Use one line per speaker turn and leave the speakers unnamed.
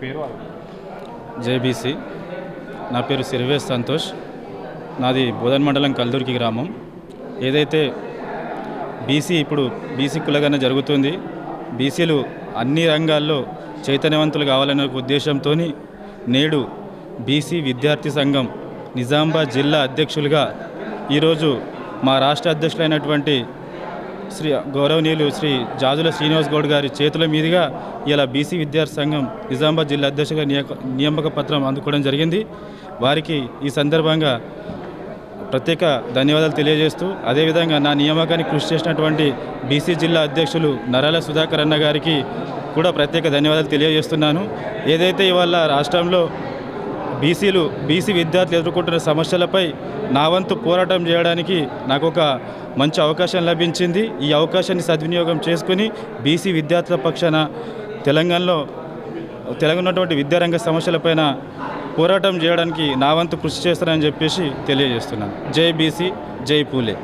పేరు జేబీసీ. నా పేరు సిరివేష్ సంతోష్. నాది బోధన్ మండలం కల్దుర్కి గ్రామం. ఏదైతే బీసీ ఇప్పుడు బీసీ కులగన జరుగుతుంది బీసీలు అన్ని రంగాల్లో చైతన్యవంతులు కావాలనే ఉద్దేశంతో నేడు బీసీ విద్యార్థి సంఘం నిజామాబాద్ జిల్లా అధ్యక్షులుగా ఈరోజు మా రాష్ట్ర అధ్యక్షులైనటువంటి శ్రీ గౌరవనీయులు శ్రీ జాజుల శ్రీనివాస్ గౌడ్ గారి చేతుల మీదుగా ఇలా బీసీ విద్యార్థి సంఘం నిజామాబాద్ జిల్లా అధ్యక్షుడిగా నియామక పత్రం అందుకోవడం జరిగింది. వారికి ఈ సందర్భంగా ప్రత్యేక ధన్యవాదాలు తెలియజేస్తూ అదేవిధంగా నా నియామకానికి కృషి చేసినటువంటి బీసీ జిల్లా అధ్యక్షులు నరాల సుధాకర్ అన్న గారికి కూడా ప్రత్యేక ధన్యవాదాలు తెలియజేస్తున్నాను. ఏదైతే ఇవాళ రాష్ట్రంలో బీసీలు బీసీ విద్యార్థులు ఎదుర్కొంటున్న సమస్యలపై నా వంతు పోరాటం చేయడానికి నాకు ఒక మంచి అవకాశం లభించింది. ఈ అవకాశాన్ని సద్వినియోగం చేసుకుని బీసీ విద్యార్థుల పక్షాన తెలంగాణలో తెలంగాణ ఉన్నటువంటి విద్యారంగ సమస్యలపైన పోరాటం చేయడానికి నా వంతు కృషి చేస్తానని చెప్పేసి తెలియజేస్తున్నాను. జై బీసీ జై పూలే.